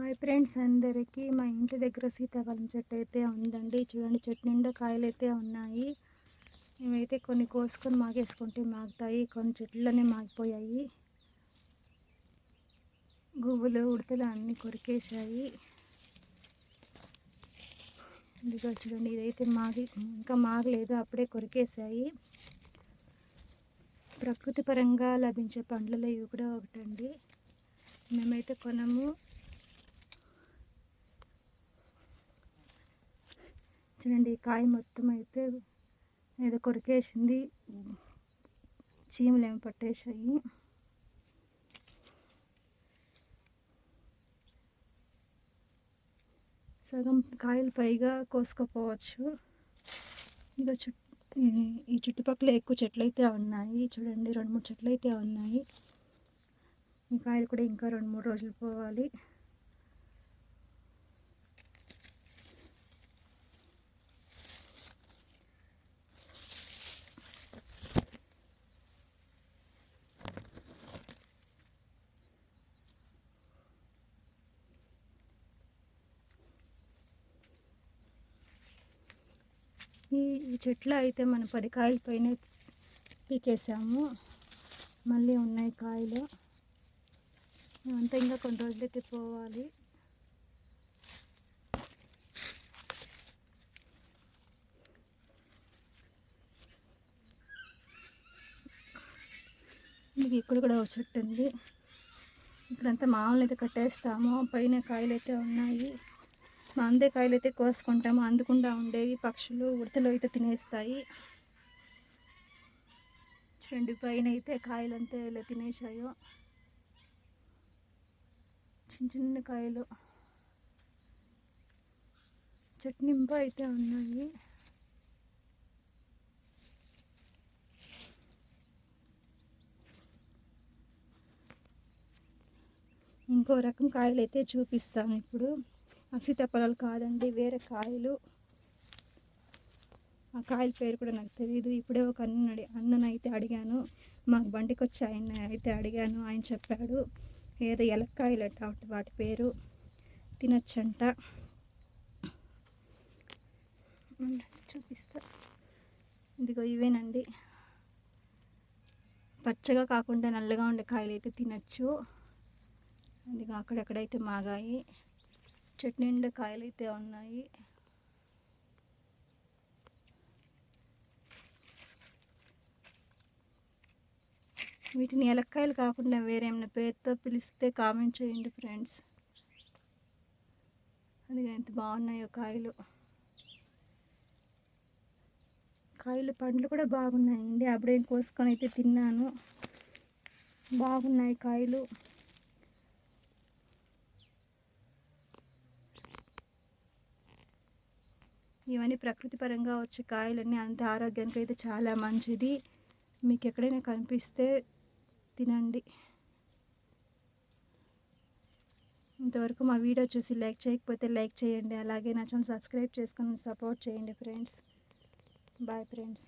Hi friends అందరికీ మా ఇంటి దగ్గర సీతాఫలం చెట్టు అయితే ఉందండి. చూడండి చెట్టు నిండా కాయలు అయితే ఉన్నాయి. మేమైతే కొన్ని కోసుకొని మాగేసుకుంటే మాగుతాయి. కొన్ని చెట్లనే మాగిపోయాయి. గువ్వులు ఉడతలు అన్నీ కొరికేశాయి. ఇదిగో చూడండి ఇదైతే మాగి ఇంకా మాగలేదు అప్పుడే కొరికేశాయి. ప్రకృతి పరంగా లభించే పండ్లలో ఇవి కూడా ఒకటండి. మేమైతే కొనము. చూడండి ఈ కాయ మొత్తం అయితే ఏదో కొరికేసింది. చీమలు ఏమి పట్టేశాయి. సగం కాయలు పైగా కోసుకోపోవచ్చు. ఇంకా చుట్టూ ఈ చుట్టుపక్కల ఎక్కువ చెట్లు అయితే ఉన్నాయి. చూడండి రెండు మూడు చెట్లు అయితే ఉన్నాయి. ఈ కాయలు కూడా ఇంకా రెండు మూడు రోజులు పోవాలి. ఈ ఈ చెట్లు అయితే మనం పది కాయల పైన పీకేసాము. మళ్ళీ ఉన్నాయి కాయలు. అంతా ఇంకా కొన్ని రోజులైతే పోవాలి. మీకు ఇక్కడ కూడా ఒక చెట్టు ఉంది. ఇక్కడంతా మామూలు అయితే కట్టేస్తాము. పైన కాయలు అయితే ఉన్నాయి. మామిడికాయలు అందే కాయలు అయితే కోసుకుంటాము. అందకుండా ఉండేవి పక్షులు ఉడతలు అయితే తినేస్తాయి. చూడండి పైన అయితే కాయలు అంతా ఎలా తినేసాయో చిన్న చిన్న కాయలు. చట్నింప అయితే ఉన్నాయి. ఇంకో రకం కాయలు అయితే చూపిస్తాను ఇప్పుడు. సీతాఫలాలు కాదండి వేరే కాయలు. ఆ కాయల పేరు కూడా నాకు తెలియదు ఇప్పుడే ఒక అన్న అన్ననైతే అడిగాను. మాకు బండికి వచ్చి ఆయన అయితే అడిగాను. ఆయన చెప్పాడు ఏదో ఎలక్కాయలు అట్ట వాటి పేరు తినచ్చంట. చూపిస్తా. ఇదిగో ఇవేనండి. పచ్చగా కాకుండా నల్లగా ఉండే కాయలు అయితే తినచ్చు. ఇదిగో అక్కడక్కడైతే మాగాయి. చెట్టు నిండా కాయలు అయితే ఉన్నాయి. వీటిని ఎలక్కాయలు కాకుండా వేరే ఏమైనా పేరుతో పిలిస్తే కామెంట్ చేయండి ఫ్రెండ్స్. అది ఎంత బాగున్నాయో కాయలు. కాయలు పండ్లు కూడా బాగున్నాయండి. అప్పుడేం కోసుకొని అయితే తిన్నాను. బాగున్నాయి కాయలు. ఇవన్నీ ప్రకృతి పరంగా వచ్చే కాయలన్నీ అంత ఆరోగ్యానికి అయితే చాలా మంచిది. మీకు ఎక్కడైనా కనిపిస్తే తినండి. ఇంతవరకు మా వీడియో చూసి లైక్ చేయకపోతే లైక్ చేయండి. అలాగే నచ్చని సబ్స్క్రైబ్ చేసుకుని సపోర్ట్ చేయండి ఫ్రెండ్స్. Bye friends.